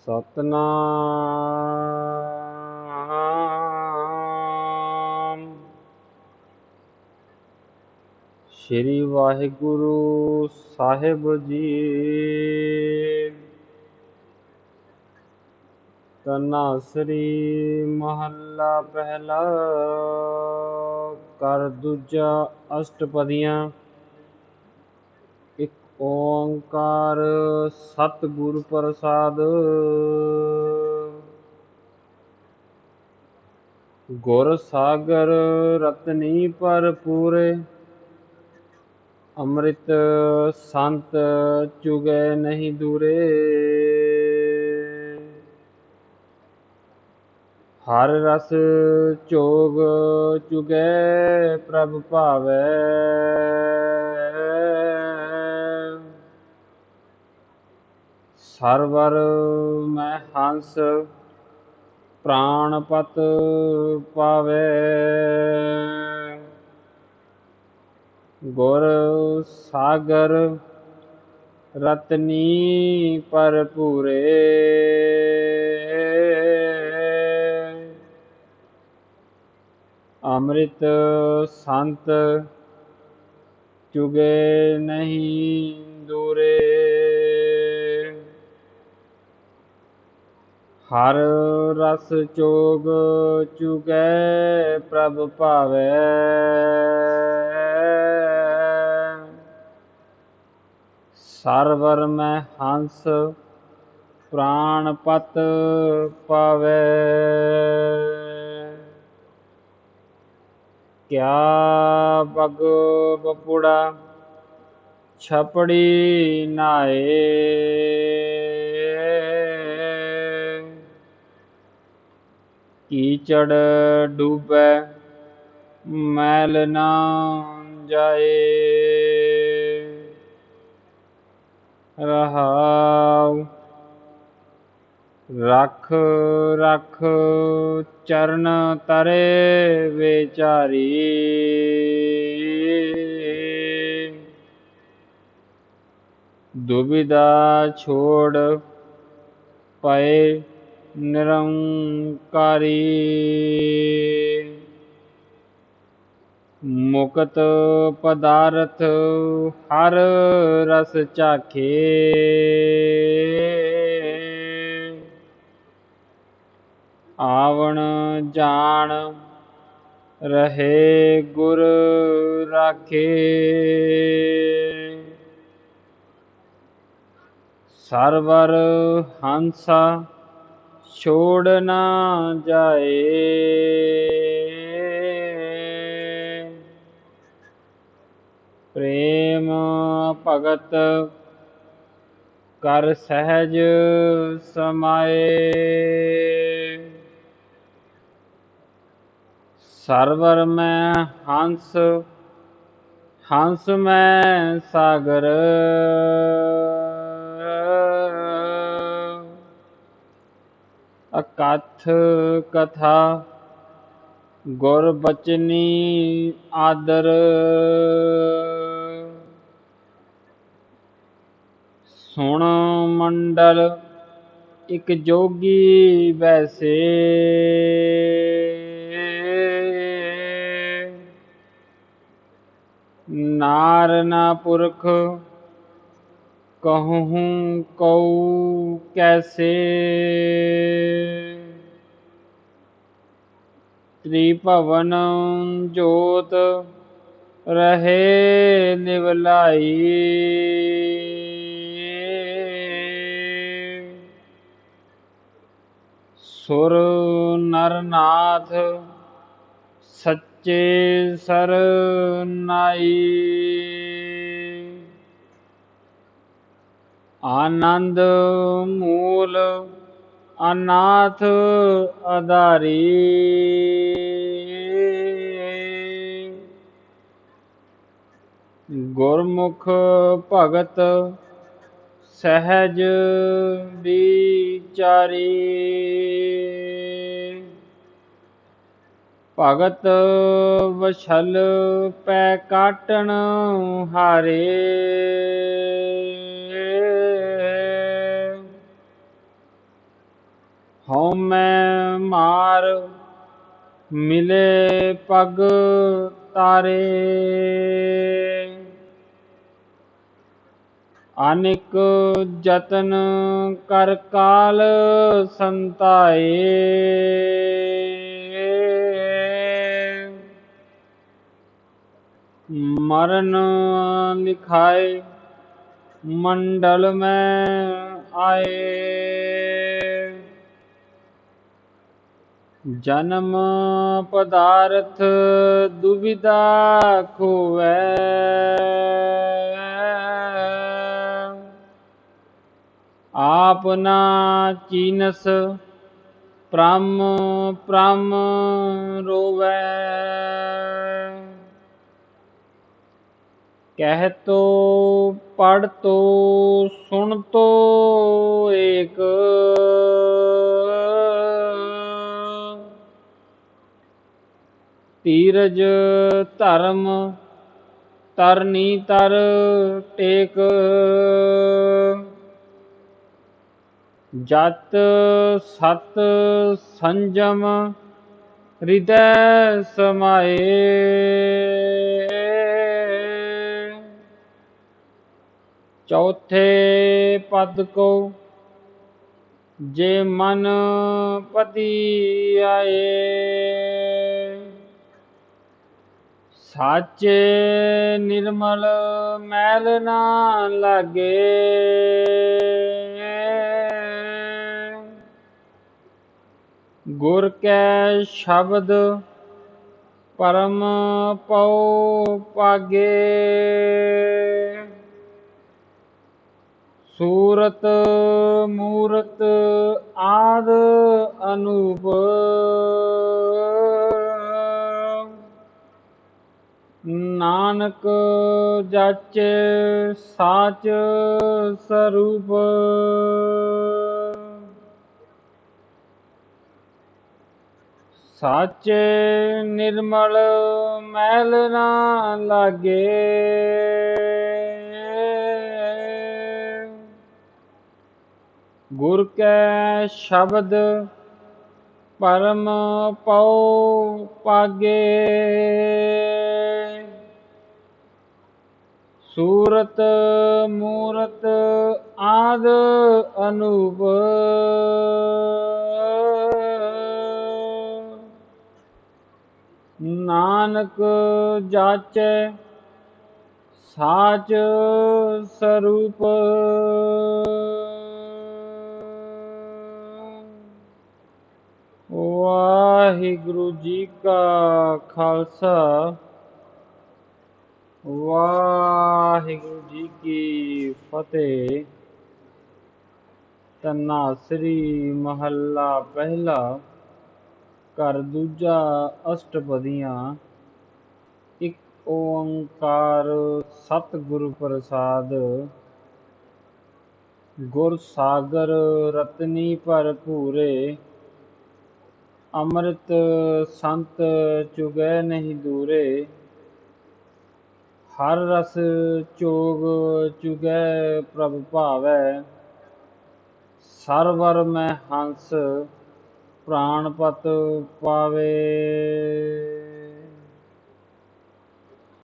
ਸਤਨਾਮ। ਸ੍ਰੀ ਵਾਹਿਗੁਰੂ ਸਾਹਿਬ ਜੀ। ਤਨਾਸਰੀ ਮਹੱਲਾ ਪਹਿਲਾ। ਕਰ ਦੂਜਾ ਅਸ਼ਟਪਦੀਆਂ। ਓੰਕਾਰ ਸਤਿਗੁਰ ਪ੍ਰਸਾਦ। ਗੁਰ ਸਾਗਰ ਰਤਨੀ ਭਰਪੂਰੇ ਅੰਮ੍ਰਿਤ ਸੰਤ ਚੁਗੈ ਨਹੀਂ ਦੂਰੇ। ਹਰ ਰਸ ਚੋਗ ਚੁਗੈ ਪ੍ਰਭ ਭਾਵੈ। ਸਰਵਰ ਮੈਂ ਹੰਸ ਪ੍ਰਾਣਪਤ ਪਾਵੇ। ਗੁਰ ਸਾਗਰ ਰਤਨੀ ਭਰਪੂਰੇ। ਅੰਮ੍ਰਿਤ ਸੰਤ ਚੁਗੇ ਨਹੀਂ ਦੂਰੇ। ਹਰ ਰਸ ਚੋਗ ਚੁਗੈ ਪ੍ਰਭ ਭਾਵੈ। ਸਰਵਰ ਮੈਂ ਹੰਸ ਪ੍ਰਾਣਪਤ ਪਾਵੇ। ਕਿਆ ਬਗ ਬਪੁੜਾ ਛਪੜੀ ਨਾਏ। ਕੀਚੜ ਡੂਬੈ ਮੈਲ ਨਾ ਜਾਏ। ਰਹਾਉ ਰਖ ਰਖ ਚਰਨ ਤਰੇ ਵਿਚਾਰੀ। ਦੁਬਿਧਾ ਛੋੜ ਪਏ ਨਿਰੰਕਾਰੀ। ਮੁਕਤ ਪਦਾਰਥ ਹਰ ਰਸ ਚਾਖੇ। ਆਵਣ ਜਾਣ, ਰਹੇ ਗੁਰ ਰਾਖੇ। ਸਰਵਰ ਹੰਸਾ ਛੋੜ ਨਾ ਜਾਏ। ਪ੍ਰੇਮ ਭਗਤ ਕਰ ਸਹਿਜ ਸਮਾਏ। ਸਰਵਰ ਮੈਂ ਹੰਸ ਹੰਸ ਮੈਂ ਸਾਗਰ। ਅਕਥ ਕਥਾ, ਗੁਰ ਬਚਨੀ ਆਦਰ। ਸੁਣ ਮੰਡਲ, ਇਕ ਜੋਗੀ ਵੈਸੇ। नारना पुरख कहूँ कऊ कैसे? त्रिपवन जोत रहे निवलाई। सुर नरनाथ ਸੱਚੇ ਸਰਨਾਈ ਆਨੰਦ ਮੂਲ ਅਨਾਥ ਅਦਾਰੀ ਗੁਰਮੁਖ ਭਗਤ ਸਹਿਜ ਵਿਚਾਰੀ। ਭਗਤ ਵਛਲ ਪੈ ਕਾਟਣ ਹਾਰੇ। ਹਉ ਮੈਂ ਮਾਰ ਮਿਲੇ ਪਗ ਤਾਰੇ। ਅਨਿਕ ਜਤਨ ਕਰ ਕਾਲ ਸੰਤਾਏ। ਮਰਨ ਲਿਖਾਏ ਮੰਡਲ ਮੈਂ ਆਏ। ਜਨਮ ਪਦਾਰਥ ਦੁਬਿਧਾ ਖੋਵੈ। ਆਪ ਚੀਨਸ ਪ੍ਰਮ ਪ੍ਰਮ ਰੋਵੈ। ਕਹਿ ਤੋ ਪੜ ਤੋ, ਸੁਣ ਤੋ ਏਕ। ਧੀਰਜ ਧਰਮ ਤਰਨੀ ਤਰ ਟੇਕ। ਜਤ ਸਤ ਸੰਜਮ ਹਿਰਦੈ ਸਮਾਏ। ਚੌਥੇ ਪਦ ਕੋ ਜੇ ਮਨ ਪਤੀ ਆਏ। ਸਾਚੇ ਨਿਰਮਲ ਮੈਲ ਨਾ ਲਾਗੇ। ਗੁਰ ਕੈ ਸ਼ਬਦ ਪਰਮ ਪਉ ਪਾਗੇ। ਸੂਰਤ ਮੂਰਤ ਆਦ ਅਨੂਪ। ਨਾਨਕ ਜਾਚੇ ਸਾਚ ਸਰੂਪ। ਸਾਚੇ ਨਿਰਮਲ ਮੈਲ ਨਾ ਲਾਗੇ। ਗੁਰ ਕੈ ਸ਼ਬਦ ਪਰਮ ਪਉ ਪਾਗੇ। ਸੂਰਤ ਮੂਰਤ ਆਦ ਅਨੂਪ। ਨਾਨਕ ਜਾਚੈ ਸਾਚ ਸਰੂਪ। ਵਾਹਿਗੁਰੂ ਜੀ ਕਾ ਖਾਲਸਾ। ਵਾਹਿਗੁਰੂ ਜੀ ਕੀ ਫਤਿਹ। ਤਨਾਸਰੀ ਮਹੱਲਾ ਪਹਿਲਾ, ਘਰ ਦੂਜਾ ਅਸ਼ਟਪਦੀਆਂ। ਇੱਕ ਓੰਕਾਰ ਸਤਿਗੁਰ ਪ੍ਰਸਾਦ। ਗੁਰ ਸਾਗਰ ਰਤਨੀ ਭਰਪੂਰੇ। ਅੰਮ੍ਰਿਤ ਸੰਤ ਚੁਗੈ ਨਹੀਂ ਦੂਰੇ, ਹਰ ਰਸ ਚੋਗ ਚੁਗੈ ਪ੍ਰਭ ਭਾਵੈ, ਸਰਵਰ ਮੈਂ ਹੰਸ ਪ੍ਰਾਣਪਤ ਪਾਵੇ।